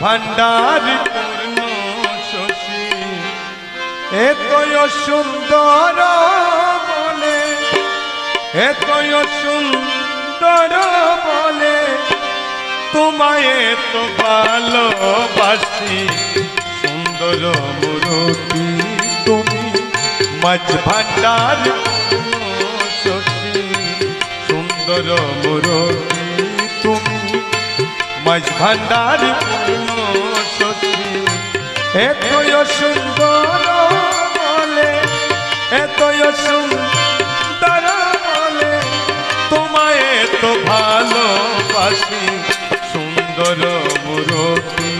ভান্ডার এতই সুন্দর বলে এতই সুন্দর বলে, তোমায় তো ভালোবাসি। সুন্দর মূরতি তুমি, মাঝ ভান্ডার সুন্দর মূরতি মাঝ ভান্ডার। এতই সুন্দর বলে এতই সুন্দর বলে, তোমায় তো ভালোবাসি। সুন্দর মূরতি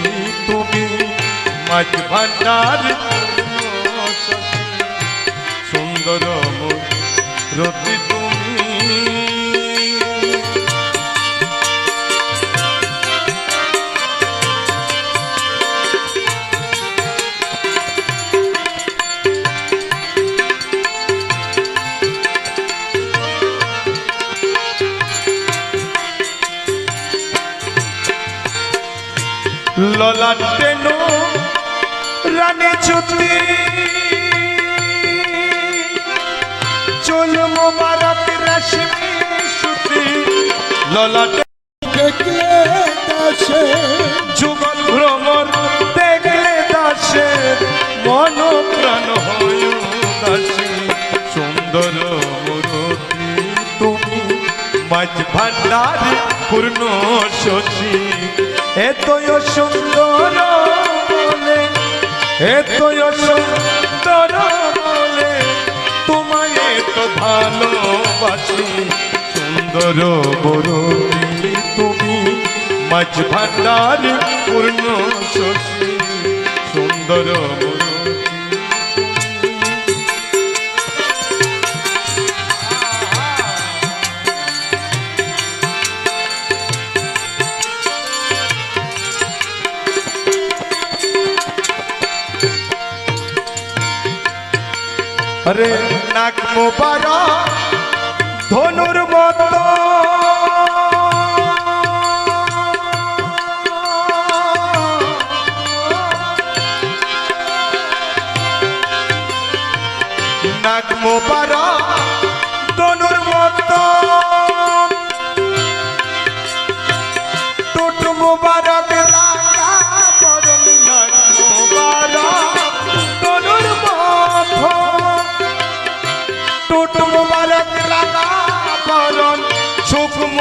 তুমি মাঝ ভান্ডার। সুন্দর মূরতি ললাটেনো রানী চুতি চুল মোবারক রশ্মি সুতি। ললাটে দাসে, যুগল ভ্রমর দেখলে দাসে মন প্রাণ হয় দাসী সুন্দর মূরতি তুমি, মাঝ ভান্ডার পূর্ণ শশী। এতই সুন্দর বলে, এতই সুন্দর বলে, তোমায় তো ভালোবাসি। সুন্দর মূরতি তুমি মাছ ভান্ডার পূর্ণ শশী। সুন্দর আরে নাক মোবারা ধনুর মতো। নাক মোবারা ধনুর মতো।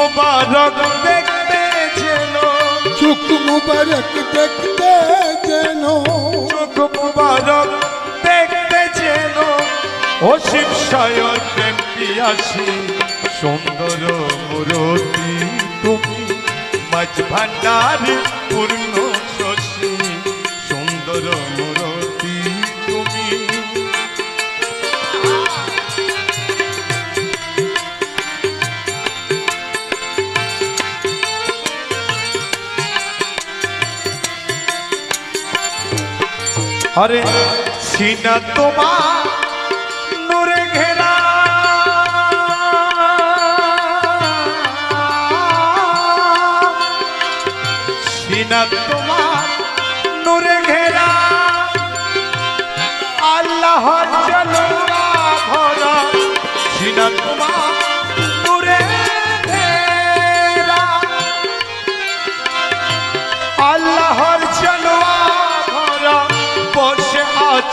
মুবারক দেখতে যেন চুক মুবারক দেখতে যেন সুখ মুবারক দেখতে যেন ও শিব সায়র প্রেম পিয়াসী সুন্দর মূরতি তুমি। মাঝ ভান্ডার পূর্ণ শশী সুন্দর মূরতি আরে সিনা তোমার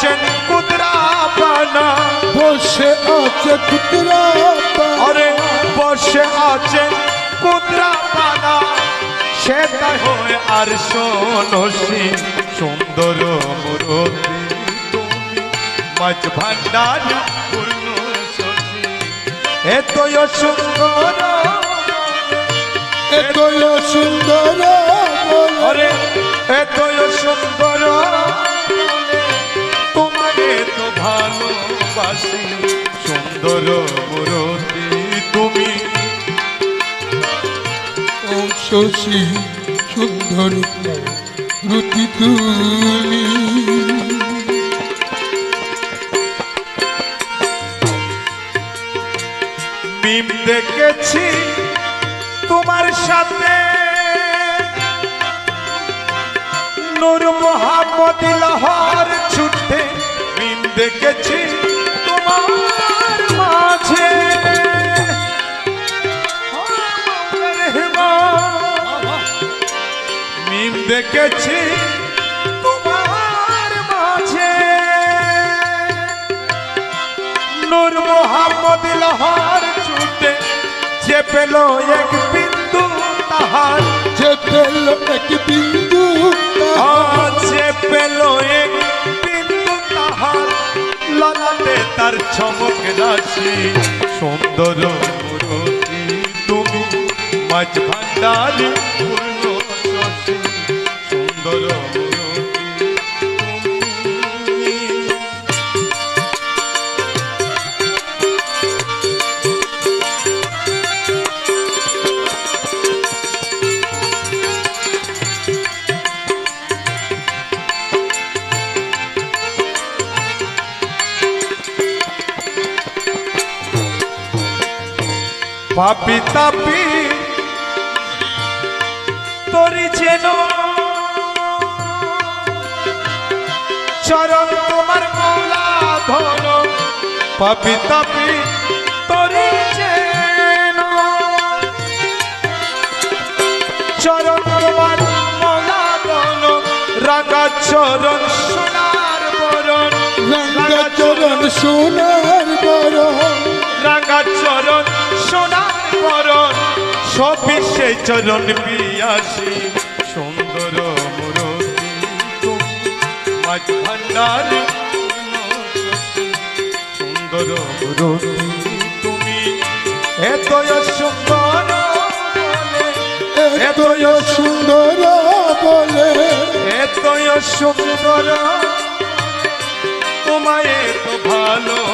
আছেন কুদরা বসে আছে কুতরা আরে বসে আছেন কুদরা বানা সে তাই হয়ে আর শোনসি সুন্দর মূরতি। তুমি মাঝ ভান্ডার পূর্ণ শশী এতই সুন্দর। এতই সুন্দর। আরে এতই সুন্দর। ভালোবাসি সুন্দর মূরতি তুমি। ও শশী সুন্দর রুতি তুমি। মিম দেখেছি তোমার সাথে। নূর মোহাম্মদ লাহার ছুটে মিম দেখেছি দেখেছি তোমার মাঝে। নূর মোহাম্মদ লাহার ছুটে যে পেল এক বিন্দু তাহার। যে পেল এক বিন্দু আছে পেল এক বিন্দু তাহার। ললাটে তার চমক রাশি। সুন্দর তুমি মাঝ ভান্ডারি পাপি তাপি তোরি যেন চরণ তোমার মৌলা ধন পাপি তাপি তোরি যেন চরণ তোমার মৌলা ধন রাগা চরণ সোনার বরণ রঙ্গা চরণ সোনার সবই সেই চরণ পিয়াসি সুন্দর ভান্ডার সুন্দর তুমি। এতই সুন্দর বলে, সুন্দর বলে এতই সুন্দর তোমায় এত ভালোবাসি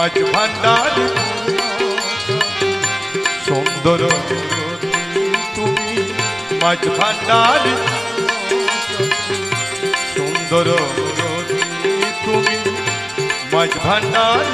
মাঝ ভান্ডার। সুন্দর তুমি মাঝ ভান্ডার। সুন্দর তুমি মাছ ভান্ডার।